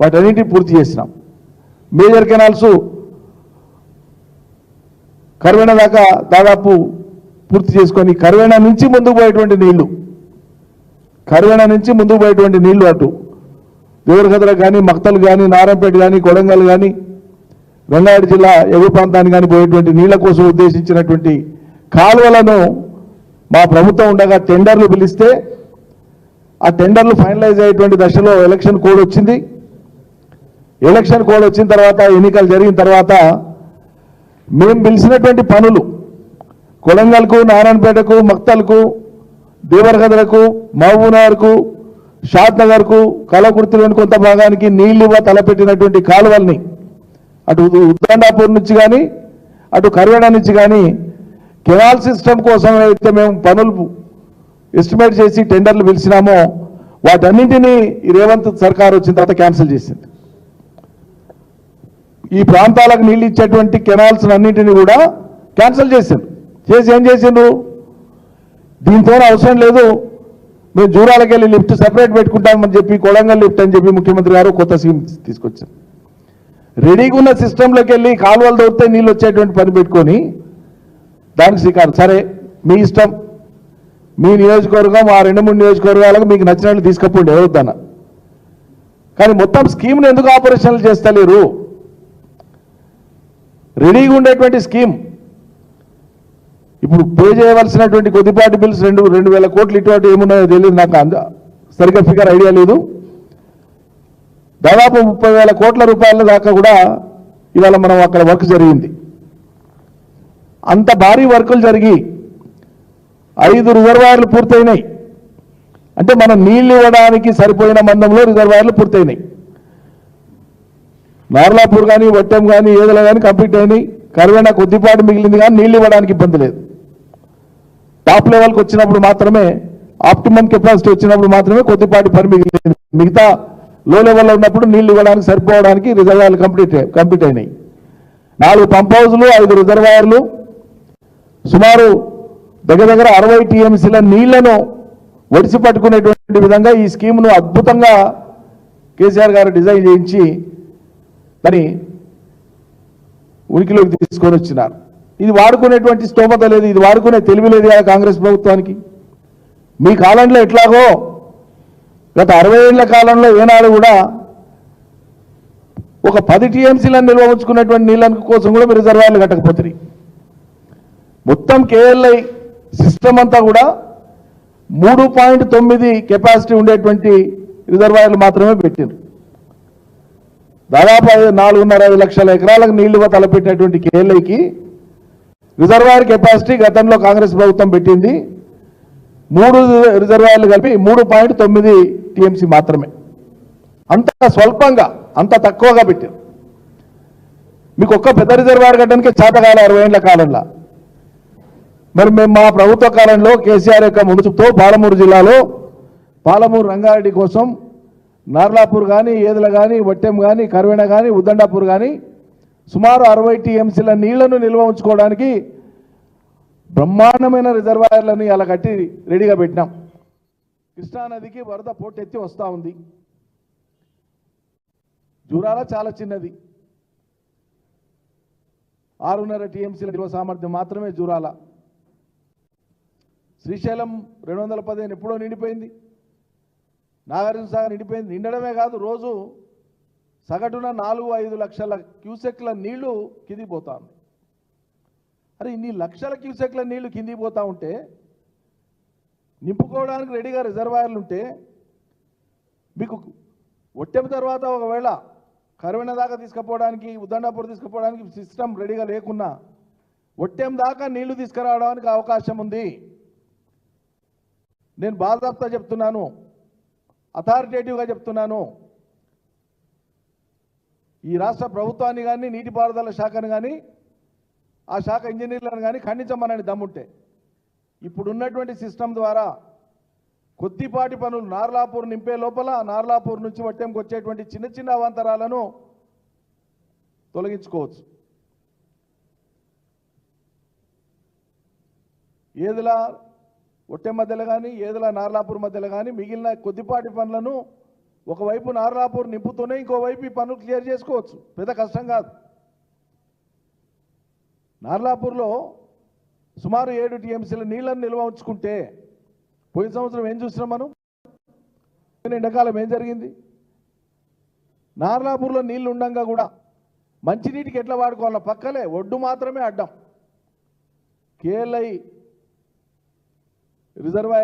వాటన్నింటినీ పూర్తి చేసినాం. మేజర్ కెనాల్స్ కరువేణ దాకా దాదాపు పూర్తి చేసుకొని కరువేణ నుంచి ముందుకు పోయేటువంటి నీళ్ళు. కరువేణ నుంచి ముందుకు పోయేటువంటి నీళ్ళు అటు. దేవరగద్ర కానీ మక్తలు కానీ నారాయణపేట కానీ కొడంగల్ కానీ రంగారెడ్డి జిల్లా ఎగువ ప్రాంతానికి కానీ పోయేటువంటి నీళ్ళ కోసం ఉద్దేశించినటువంటి కాలువలను మా ప్రభుత్వం ఉండగా టెండర్లు పిలిస్తే ఆ టెండర్లు ఫైనలైజ్ అయ్యేటువంటి దశలో ఎలక్షన్ కోడ్ వచ్చింది. ఎలక్షన్ కోడ్ వచ్చిన తర్వాత ఎన్నికలు జరిగిన తర్వాత మేము పిలిచినటువంటి పనులు కొడంగల్కు నారాయణపేటకు మక్తల్కు దేవరగదలకు మహబూబ్నగర్కు షాద్ నగర్కు కలకుర్తిలోని కొంత భాగానికి నీళ్ళు తలపెట్టినటువంటి కాలువల్ని అటు ఉద్దండాపూర్ నుంచి కానీ అటు కర్వేడ నుంచి కానీ కెనాల్ సిస్టమ్ కోసం అయితే మేము పనులు ఎస్టిమేట్ చేసి టెండర్లు పిలిచినామో వాటన్నింటినీ రేవంత్ సర్కార్ వచ్చిన తర్వాత క్యాన్సిల్ చేసింది. ఈ ప్రాంతాలకు నీళ్ళు ఇచ్చేటువంటి కెనాల్స్ అన్నింటినీ కూడా క్యాన్సిల్ చేసిండు చేసి ఏం చేసిండ్రు? దీంతో అవసరం లేదు. మేము జూరాలకు వెళ్ళి లిఫ్ట్ సపరేట్ పెట్టుకుంటామని చెప్పి కొడంగల్ లిఫ్ట్ అని చెప్పి ముఖ్యమంత్రి గారు కొత్త స్కీమ్ తీసుకొచ్చారు. రెడీగా ఉన్న సిస్టంలోకి వెళ్ళి కాలువలు దొరికితే నీళ్ళు వచ్చేటువంటి పని పెట్టుకొని దానికి శ్రీకారం. సరే మీ ఇష్టం. మీ నియోజకవర్గం ఆ రెండు మూడు నియోజకవర్గాలకు మీకు నచ్చినట్లు తీసుకపోండి ఎవరిద్దన్న కానీ మొత్తం స్కీమ్ని ఎందుకు ఆపరేషన్లు చేస్తలేరు? రెడీగా ఉండేటువంటి స్కీమ్. ఇప్పుడు పే చేయవలసినటువంటి కొద్దిపాటి బిల్స్ రెండు రెండు వేల కోట్లు ఇటువంటి ఏమున్నాయో తెలియదు. నాకు అంద సరిగ్గా ఫిగర్ ఐడియా లేదు. దాదాపు ముప్పై వేల కోట్ల రూపాయల దాకా కూడా ఇవాళ మనం అక్కడ వర్క్ జరిగింది. అంత భారీ వర్కులు జరిగి ఐదు రిజర్వాయర్లు పూర్తయినాయి. అంటే మనం నీళ్ళు ఇవ్వడానికి సరిపోయిన మందంలో రిజర్వాయర్లు పూర్తయినాయి. నార్లాపూర్ కానీ వట్టెం కానీ ఏదైనా కానీ కంప్లీట్ అయినాయి. కరువైన కొద్దిపాటు మిగిలింది కానీ నీళ్ళు ఇవ్వడానికి ఇబ్బంది లేదు. టాప్ లెవెల్కి వచ్చినప్పుడు మాత్రమే ఆప్టిమం కెపాసిటీ వచ్చినప్పుడు మాత్రమే కొద్దిపాటి పని మిగిలింది. మిగతా లో లెవెల్లో ఉన్నప్పుడు నీళ్ళు ఇవ్వడానికి సరిపోవడానికి రిజర్వాయర్లు కంప్లీట్ కంప్లీట్ అయినాయి. నాలుగు పంప్ హౌజులు ఐదు రిజర్వాయర్లు సుమారు దగ్గర దగ్గర అరవై టీఎంసీల నీళ్ళను ఒడిసి పట్టుకునేటువంటి విధంగా ఈ స్కీమ్ను అద్భుతంగా కేసీఆర్ గారు డిజైన్ చేయించి దాన్ని ఉనికిలోకి తీసుకొని వచ్చినారు. ఇది వాడుకునేటువంటి స్తోమత లేదు ఇది వాడుకునే తెలివి లేదు కదా కాంగ్రెస్ ప్రభుత్వానికి. మీ కాలంలో ఎట్లాగో గత అరవై ఏళ్ళ కాలంలో ఏనాడు కూడా ఒక పది టీఎంసీలను నిల్వ ఉంచుకున్నటువంటి నీళ్ళ కోసం కూడా మీరు రిజర్వాయర్లు కట్టకపోతుంది మొత్తం కేఎల్ఐ సిస్టమ్ అంతా కూడా మూడు పాయింట్ తొమ్మిది కెపాసిటీ ఉండేటువంటి రిజర్వాయర్లు మాత్రమే పెట్టారు దాదాపు నాలుగున్నర ఐదు లక్షల ఎకరాలకు నీళ్ళు తలపెట్టినటువంటి కేఎల్ఐకి రిజర్వాయర్ కెపాసిటీ గతంలో కాంగ్రెస్ ప్రభుత్వం పెట్టింది. మూడు రిజర్వాయర్లు కలిపి మూడు పాయింట్ తొమ్మిది టీఎంసీ మాత్రమే. అంత స్వల్పంగా అంత తక్కువగా పెట్టారు. మీకు ఒక్క పెద్ద రిజర్వాయర్ కట్టడానికి చేతకాల అరవై ఏళ్ళ కాలంలో. మరి మేము మా ప్రభుత్వ కాలంలో కేసీఆర్ యొక్క మునుచుతో పాలమూరు జిల్లాలో పాలమూరు రంగారెడ్డి కోసం నార్లాపూర్ కానీ ఏదుల కానీ వట్టెం కానీ కరువెన కానీ ఉద్దండాపూర్ కానీ సుమారు అరవై టీఎంసీల నీళ్ళను నిల్వ ఉంచుకోవడానికి బ్రహ్మాండమైన రిజర్వాయర్లను అలా కట్టి రెడీగా పెట్టినాం. కృష్ణానదికి వరద పోటెత్తి వస్తూ ఉంది. జూరాల చాలా చిన్నది. ఆరున్నర టీఎంసీల నిల్వ సామర్థ్యం మాత్రమే జూరాల. శ్రీశైలం రెండు వందల పదిహేను ఎప్పుడో నిండిపోయింది. నాగార్జున సాగర్ నిండిపోయింది. నిండడమే కాదు రోజు సగటున నాలుగు ఐదు లక్షల క్యూసెక్ల నీళ్ళు కిందికి పోతా ఉంది. అరే ఇన్ని లక్షల క్యూసెక్ల నీళ్ళు కిందికి పోతా ఉంటే నింపుకోవడానికి రెడీగా రిజర్వాయర్లు ఉంటే మీకు ఒట్టెం తర్వాత ఒకవేళ కరువైన దాకా తీసుకుపోవడానికి ఉద్దండాపూర్ తీసుకుపోవడానికి సిస్టమ్ రెడీగా లేకున్నా ఒట్టెం దాకా నీళ్ళు తీసుకురావడానికి అవకాశం ఉంది. నేను బాధాప్తా చెప్తున్నాను. అథారిటేటివ్గా చెప్తున్నాను. ఈ రాష్ట్ర ప్రభుత్వాన్ని కానీ నీటిపారుదల శాఖను కానీ ఆ శాఖ ఇంజనీర్లను కానీ ఖండించమనని దమ్ముంటే. ఇప్పుడున్నటువంటి సిస్టమ్ ద్వారా కొద్దిపాటి పనులు నార్లాపూర్ నింపే లోపల నార్లాపూర్ నుంచి వట్టెంకి వచ్చేటువంటి చిన్న చిన్న అవాంతరాలను తొలగించుకోవచ్చు. ఏదిలా ఒట్టె మధ్యలో కానీ ఏదిలా నార్లాపూర్ మధ్యలో కానీ మిగిలిన కొద్దిపాటి పనులను ఒకవైపు నార్లాపూర్ నింపుతూనే ఇంకోవైపు ఈ పనులు క్లియర్ చేసుకోవచ్చు. పెద్ద కష్టం కాదు. నార్లాపూర్లో సుమారు ఏడు టీఎంసీల నీళ్ళను నిల్వ ఉంచుకుంటే పోయిన సంవత్సరం ఏం చూసినాం మనం? ఎండాకాలం ఏం జరిగింది? నార్లాపూర్లో నీళ్ళు ఉండగా కూడా మంచినీటికి ఎట్లా వాడుకోవాలో పక్కలే ఒడ్డు మాత్రమే అడ్డం. KLI reservoir